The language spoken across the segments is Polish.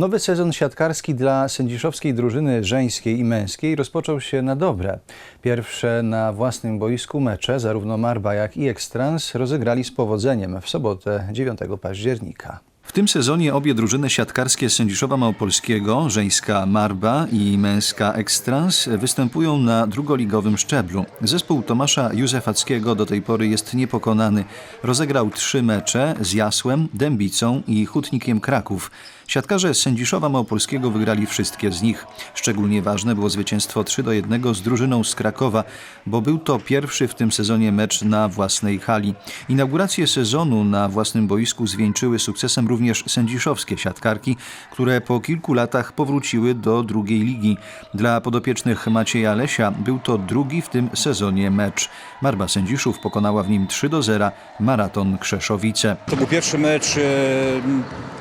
Nowy sezon siatkarski dla sędziszowskiej drużyny żeńskiej i męskiej rozpoczął się na dobre. Pierwsze na własnym boisku mecze zarówno Marba jak i Ekstrans rozegrali z powodzeniem w sobotę 9 października. W tym sezonie obie drużyny siatkarskie Sędziszowa Małopolskiego, żeńska Marba i męska Ekstrans występują na drugoligowym szczeblu. Zespół Tomasza Józefackiego do tej pory jest niepokonany. Rozegrał trzy mecze z Jasłem, Dębicą i Hutnikiem Kraków. Siatkarze Sędziszowa Małopolskiego wygrali wszystkie z nich. Szczególnie ważne było zwycięstwo 3 do 1 z drużyną z Krakowa, bo był to pierwszy w tym sezonie mecz na własnej hali. Inaugurację sezonu na własnym boisku zwieńczyły sukcesem również sędziszowskie siatkarki, które po kilku latach powróciły do drugiej ligi. Dla podopiecznych Macieja Lesia był to drugi w tym sezonie mecz. Marba Sędziszów pokonała w nim 3 do 0 Maraton Krzeszowice. To był pierwszy mecz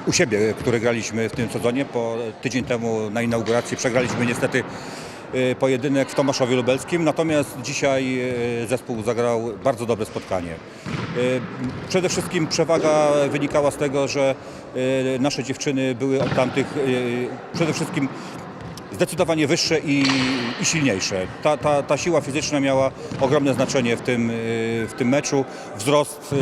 u siebie, który graliśmy w tym sezonie. Po tydzień temu na inauguracji przegraliśmy niestety pojedynek w Tomaszowie Lubelskim, natomiast dzisiaj e, zespół zagrał bardzo dobre spotkanie. E, Przede wszystkim przewaga wynikała z tego, że nasze dziewczyny były od tamtych przede wszystkim zdecydowanie wyższe i, i silniejsze. Ta, ta, ta siła fizyczna miała ogromne znaczenie w tym, y, w tym meczu. Wzrost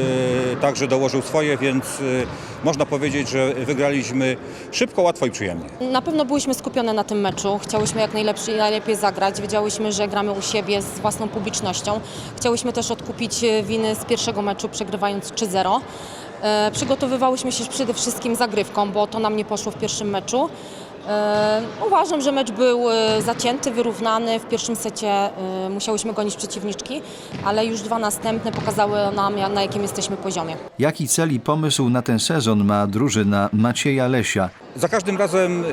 y, także dołożył swoje, więc y, można powiedzieć, że wygraliśmy szybko, łatwo i przyjemnie. Na pewno byliśmy skupione na tym meczu. Chciałyśmy jak najlepiej zagrać. Wiedziałyśmy, że gramy u siebie z własną publicznością. Chciałyśmy też odkupić winy z pierwszego meczu, przegrywając 3-0. E, Przygotowywałyśmy się przede wszystkim zagrywką, bo to nam nie poszło w pierwszym meczu. E, Uważam, że mecz był e, zacięty, wyrównany. W pierwszym secie e, musiałyśmy gonić przeciwniczki, ale już dwa następne pokazały nam, na jakim jesteśmy poziomie. Jaki cel i pomysł na ten sezon ma drużyna Macieja Lesia? Za każdym razem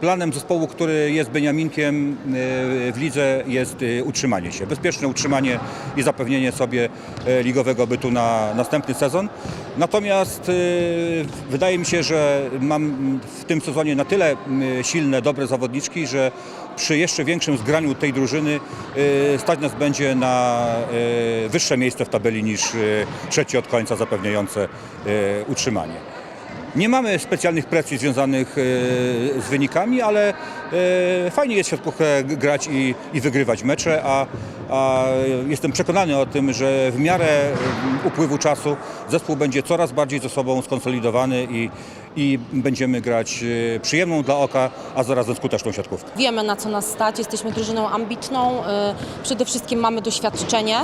planem zespołu, który jest Beniaminkiem y, w lidze jest y, utrzymanie się. Bezpieczne utrzymanie i zapewnienie sobie y, ligowego bytu na następny sezon. Natomiast wydaje mi się, że mam w tym sezonie na tyle silne, dobre zawodniczki, że przy jeszcze większym zgraniu tej drużyny stać nas będzie na wyższe miejsce w tabeli niż trzeci od końca zapewniające utrzymanie. Nie mamy specjalnych presji związanych e, z wynikami, ale e, fajnie jest w siatkówkę grać i, i wygrywać mecze, a, a jestem przekonany o tym, że w miarę e, upływu czasu zespół będzie coraz bardziej ze sobą skonsolidowany i, i będziemy grać przyjemną dla oka, a zarazem skuteczną siatkówkę. Wiemy na co nas stać, jesteśmy drużyną ambitną, przede wszystkim mamy doświadczenie.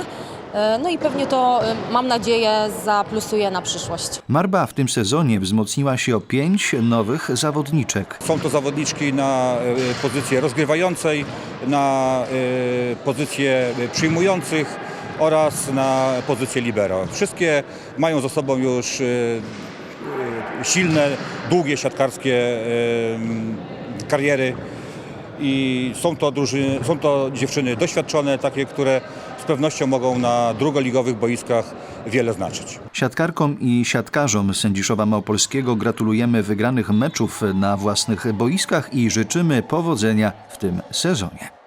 Y, No i pewnie to, y, mam nadzieję, zaplusuje na przyszłość. Marba w tym sezonie wzmocniła się o pięć nowych zawodniczek. Są to zawodniczki na e, pozycję rozgrywającej, na e, pozycję przyjmujących oraz na pozycję libero. Wszystkie mają za sobą już e, e, silne, długie siatkarskie e, kariery i są to, drużyny, są to dziewczyny doświadczone, takie, które z pewnością mogą na drugoligowych boiskach wiele znaczyć. Siatkarkom i siatkarzom Sędziszowa Małopolskiego gratulujemy wygranych meczów na własnych boiskach i życzymy powodzenia w tym sezonie.